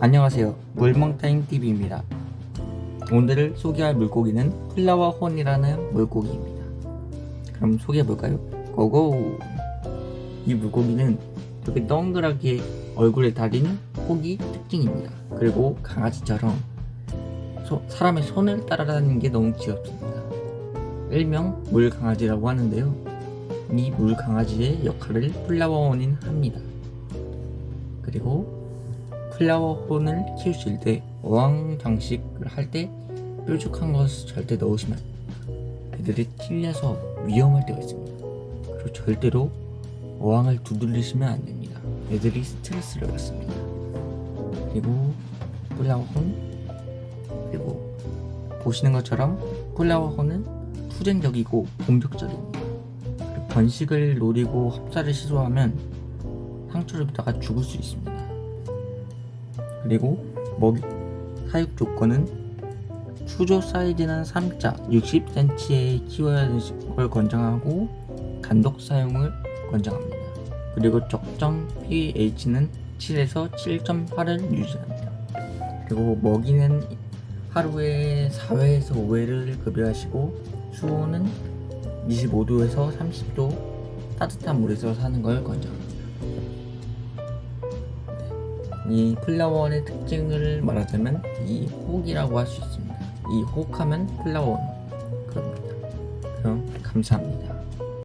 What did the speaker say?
안녕하세요. 물멍타임TV입니다. 오늘 소개할 물고기는 플라워 혼이라는 물고기입니다. 그럼 소개해볼까요? 고고! 이 물고기는 이렇게 동그랗게 얼굴에 달린 혹이 특징입니다. 그리고 강아지처럼 소- 사람의 손을 따라다니는 게 너무 귀엽습니다. 일명 물강아지라고 하는데요. 이 물강아지의 역할을 플라워혼이 합니다. 그리고 플라워혼을 키우실 때 어항 장식을 할 때 뾰족한 것을 절대 넣으시면. 애들이 찔려서 위험할 때가 있습니다. 그리고 절대로 어항을 두들리시면 안 됩니다. 애들이 스트레스를 받습니다. 그리고 플라워혼 그리고 보시는 것처럼 플라워혼은 투쟁적이고 공격적입니다. 번식을 노리고 합사를 시도하면 상처를 입다가 죽을 수 있습니다. 그리고 먹이 사육 조건은 수조 사이즈는 3자 60cm에 키워야 걸 권장하고 단독 사용을 권장합니다. 그리고 적정 pH는 7에서 7.8을 유지합니다. 그리고 먹이는 하루에 4회에서 5회를 급여하시고 수온은 25도에서 30도 따뜻한 물에서 사는 걸 권장합니다. 이 플라워원의 특징을 말하자면 이 혹이라고 할 수 있습니다. 이 혹하면 플라워원 그럽니다. 그럼 감사합니다.